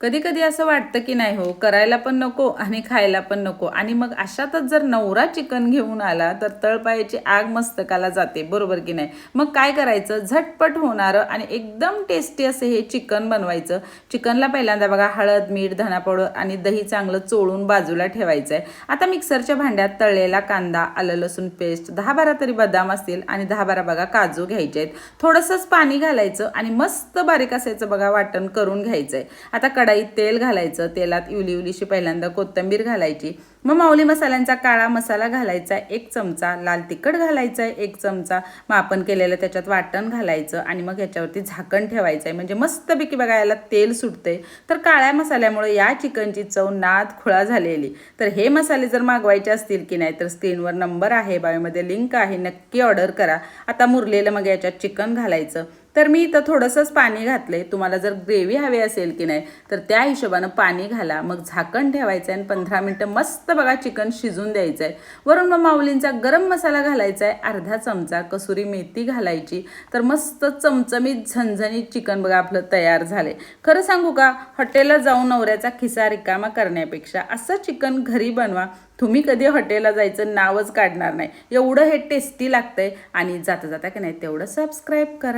कधी कधी असं वाटतं की नाही हो करायला पण नको आणि खायला पण नको. आणि मग अशातच जर नवरा चिकन घेऊन आला तर तळपायाची आग मस्तकाला जाते बरोबर की नाही? मग काय करायचं? झटपट होणारं आणि एकदम टेस्टी असं हे चिकन बनवायचं. चिकनला पहिल्यांदा बघा हळद मीठ धना पावडर आणि दही चांगलं चोळून बाजूला ठेवायचं आहे आता मिक्सरच्या भांड्यात तळलेला कांदा आलं लसूण पेस्ट दहा बारा तरी बदाम असतील आणि दहा बारा बघा काजू घ्यायचे आहेत थोडंसंच पाणी घालायचं आणि मस्त बारीक असायचं बघा वाटण करून घ्यायचं आहे आता कढाईत तेल घालायचं. तेलात इवली इवलीशी पहिल्यांदा कोथिंबीर घालायची. मग माऊली मसाल्यांचा काळा मसाला घालायचा एक चमचा लाल तिखट घालायचा आहे एक चमचा मग आपण केलेलं त्याच्यात वाटण घालायचं आणि मग याच्यावरती झाकण ठेवायचं आहे म्हणजे मस्तपैकी बघा याला तेल सुटते तर काळ्या मसाल्यामुळे या चिकनची चव नाद खुळा झालेली. तर हे मसाले जर मागवायचे असतील की नाही तर स्क्रीनवर नंबर आहे बायोमध्ये लिंक आहे नक्की ऑर्डर करा. आता मुरलेलं मग याच्यात चिकन घालायचं. तर मी इथं थोडंसंच पाणी घातलंय. तुम्हाला जर ग्रेव्ही हवी असेल की नाही तर त्या हिशोबानं पाणी घाला. मग झाकण ठेवायचं आहे आणि पंधरा मिनटं मस्त बघा चिकन शिजून द्यायचं आहे वरून मग माऊलींचा गरम मसाला घालायचा आहे अर्धा चमचा कसुरी मेथी घालायची. तर मस्त चमचमीत झणझणीत चिकन बघा आपलं तयार झालं आहे खरं सांगू का हॉटेलला जाऊन नवऱ्याचा खिसा रिकामा करण्यापेक्षा असं चिकन घरी बनवा. तुम्ही कधी हॉटेलला जायचं नावच काढणार नाही. एवढं हे टेस्टी लागतंय आणि जाता जाता की नाही तेवढं सबस्क्राईब करा.